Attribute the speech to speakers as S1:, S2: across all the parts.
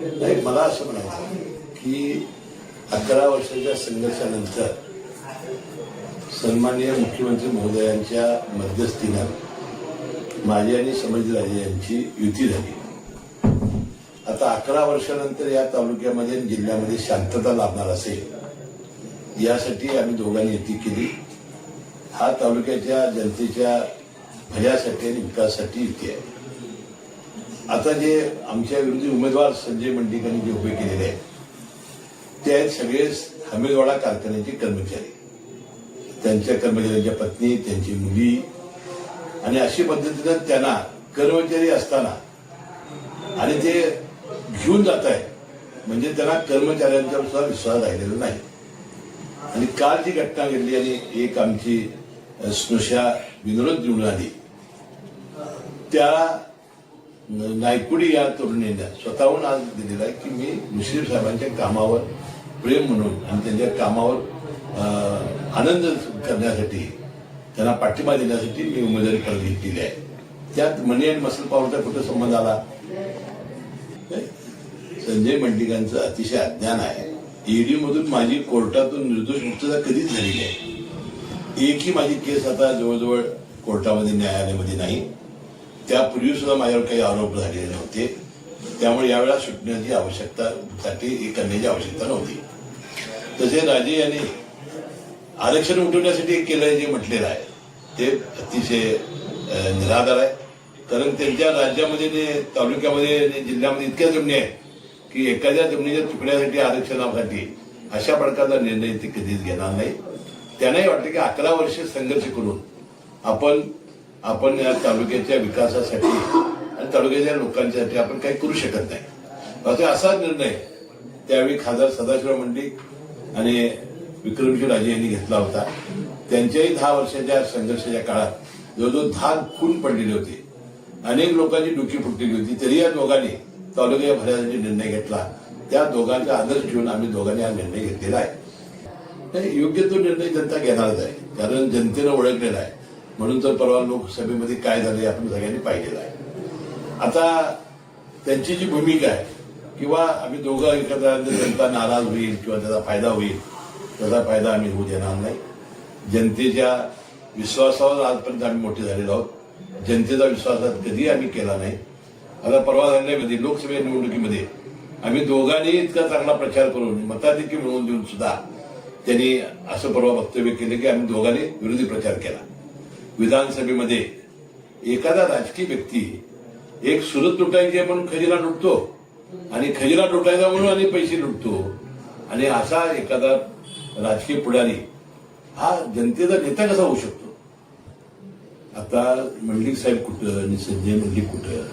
S1: नाही मला असं म्हणायचं की अकरा वर्षाच्या संघर्षानंतर सन्माननीय मुख्यमंत्री महोदयांच्या मध्यस्थीनं माझी आणि समजराजे यांची युती झाली. आता अकरा वर्षानंतर या तालुक्यामध्ये आणि जिल्ह्यामध्ये शांतता लाभणार असेल यासाठी आम्ही दोघांनी युती केली. हा तालुक्याच्या जनतेच्या भल्यासाठी आणि विकासासाठी युती आहे. आता जे आमच्या विरोधी उमेदवार संजय मंडिकांनी जे उभे केलेले आहेत ते आहेत सगळे हमीदवाडा कारखान्याचे कर्मचारी. त्यांच्या कर्मचाऱ्यांच्या पत्नी त्यांची मुली आणि अशी पद्धतीनं त्यांना कर्मचारी असताना आणि ते घेऊन जात आहे म्हणजे त्यांना कर्मचाऱ्यांचा सुद्धा विश्वास राहिलेला नाही. आणि काल जी घटना घडली आणि एक आमची स्नुषा विनोद निवडून आली त्या नायकुडी या तरुणीने स्वतःहून आज दिलेला आहे की मी मुश्रीफ साहेबांच्या कामावर प्रेम म्हणून आणि त्यांच्या कामावर आनंद करण्यासाठी त्यांना पाठिंबा देण्यासाठी मी उमेदवारी परत घेतलेली आहे. त्यात मनी अँड मसल पॉवरचा कुठं संबंध आला? संजय मंडिकांचं अतिशय अज्ञान आहे. ईडी मधून माझी कोर्टातून निर्दोष मुक्तता कधीच झालेली आहे एकही माझी केस आता जवळजवळ कोर्टामध्ये न्यायालयामध्ये नाही. त्यापूर्वी सुद्धा माझ्यावर काही आरोप झालेले नव्हते. त्यामुळे यावेळेला सुटण्याची आवश्यकता साठी हे करण्याची आवश्यकता नव्हती. तसे राजे यांनी आरक्षण उठवण्यासाठी एक केलं जे म्हटलेलं आहे. ते अतिशय निराधार आहे. कारण त्यांच्या राज्यामध्ये तालुक्यामध्ये आणि जिल्ह्यामध्ये इतक्या जमिनी आहेत की एखाद्या जमिनीच्या तुकड्यासाठी आरक्षणासाठी अशा प्रकारचा निर्णय ते कधीच घेणार नाही. त्यांनाही वाटतं की अकरा वर्ष संघर्ष करून आपण आपण या तालुक्याच्या विकासासाठी आणि तालुक्याच्या लोकांसाठी आपण काही करू शकत नाही. आता असा निर्णय त्यावेळी खासदार सदाशिव मंडिक आणि विक्रमजी राजे यांनी घेतला होता. त्यांच्याही दहा वर्षाच्या संघर्षाच्या काळात जवळजवळ दहा खून पडलेले होते. अनेक लोकांची डुकी फुटलेली होती. तरी या दोघांनी तालुक्या भरण्यासाठी निर्णय घेतला. त्या दोघांचा आदर्श घेऊन आम्ही दोघांनी हा निर्णय घेतलेला आहे. नाही, योग्य तो निर्णय जनता घेणारच आहे. कारण जनतेनं ओळखलेला आहे. म्हणून तर परवा लोकसभेमध्ये काय झालं आपण सगळ्यांनी पाहिलेलं आहे. आता त्यांची जी भूमिका आहे किंवा आम्ही दोघं एखादा जनता नाराज होईल किंवा त्याचा फायदा होईल त्याचा फायदा आम्ही होऊ देणार नाही. जनतेच्या विश्वासावर आजपर्यंत आम्ही मोठे झालेलो आहोत. जनतेचा विश्वासात कधी आम्ही केला नाही. आता परवा झालेल्यामध्ये लोकसभा निवडणुकीमध्ये आम्ही दोघांनी इतका चांगला प्रचार करून मताधिक्य मिळवून देऊन सुद्धा त्यांनी असं परवा वक्तव्य केलं की आम्ही दोघांनी विरोधी प्रचार केला. विधानसभेमध्ये एखादा राजकीय व्यक्ती एक सुरत लुटायची आपण म्हणून खजिना लुटतो आणि खजिना लुटायचा म्हणून आणि पैसे लुटतो आणि असा एखादा राजकीय पुढारी हा जनतेचा नेता कसा होऊ शकतो? आता मंडलिक साहेब कुठं आणि संजय मंडलिक कुठं?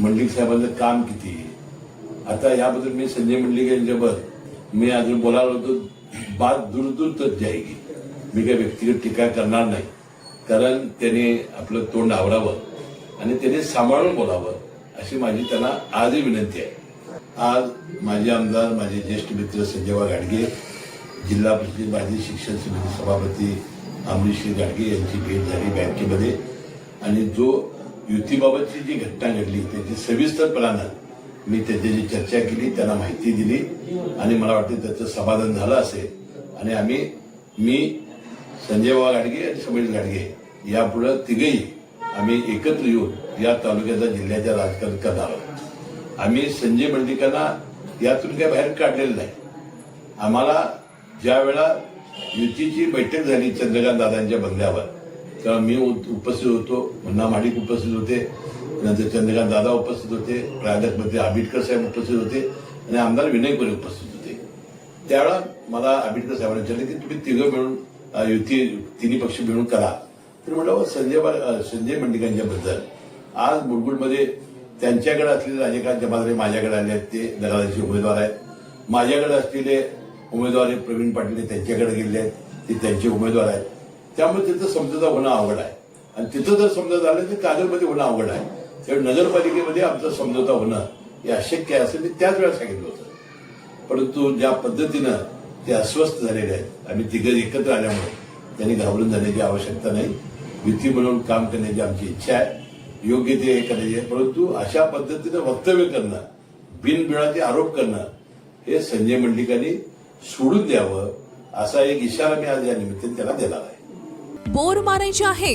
S1: मंडलिक साहेबांचं काम किती? आता याबद्दल मी संजय मंडलिक यांच्यावर मी अजून बोलायला होतो बात दूर दूर तर जायगी मी काही व्यक्तिगत टीका करणार नाही. कारण त्याने आपलं तोंड आवरावं आणि त्याने सांभाळून बोलावं अशी माझी त्यांना आजही विनंती आहे. आज माझे आमदार माझे ज्येष्ठ मित्र संजयवा गाडगे जिल्हा परिषद माजी शिक्षण समिती सभापती अमरीश्री गाडगे यांची भेट झाली बँकेमध्ये. आणि जो युतीबाबतची जी घटना घडली त्याची सविस्तरपणानं मी त्याच्याशी चर्चा केली त्यांना माहिती दिली आणि मला वाटतं त्याचं समाधान झालं असेल. आणि आम्ही मी संजयबा घाडगे गाडगे आणि समीर गाडगे यापुढे तिघही आम्ही एकत्र येऊन या तालुक्याचा जिल्ह्याच्या राजकारण करणार आहोत. आम्ही संजय मंडिकांना यातून काही बाहेर काढलेलं नाही. आम्हाला ज्या वेळा युतीची बैठक झाली चंद्रकांत दादांच्या बंगल्यावर तेव्हा मी उपस्थित होतो मुन्ना माडिक उपस्थित होते नंतर चंद्रकांत दादा उपस्थित होते प्राध्यापक मंत्री आंबेडकर साहेब उपस्थित होते आणि आमदार विनय कोरे उपस्थित होते. त्यावेळा मला आंबेडकर साहेबांनी विचारले की तुम्ही तिघं मिळून युती तिन्ही पक्ष मिळून करा. तर म्हटलं संजय बा- संजय मंडिकांच्या बद्दल. आज मुरगुडमध्ये त्यांच्याकडे असलेले राजकारण जमादारे माझ्याकडे आले आहेत. ते नगराचे उमेदवार आहेत. माझ्याकडे असलेले उमेदवार प्रवीण पाटील त्यांच्याकडे गेले आहेत. ते त्यांचे उमेदवार आहेत. त्यामुळे तिथं समजूता होणं आवड आहे. आणि तिथं जर समजा झालं तर कागदमध्ये होणं आवड आहे. त्यामुळे नगरपालिकेमध्ये आमचा समजोता होणं हे अशक्य आहे असं मी त्याच वेळा सांगितलं होतं. परंतु ज्या पद्धतीनं ते अस्वस्थ झालेले आहेत. आम्ही तिघं एकत्र आल्यामुळे त्यांनी घाबरून जाण्याची आवश्यकता नाही. युती म्हणून काम करण्याची आमची इच्छा आहे. योग्य ते हे करायचे आहे परंतु अशा पद्धतीनं वक्तव्य करणं बिनबिळाचे आरोप करणं हे संजय मंडलिकांनी सोडून द्यावं असा एक इशारा मी आज या निमित्ताने त्याला दिला आहे.
S2: बोर मारायची आहे.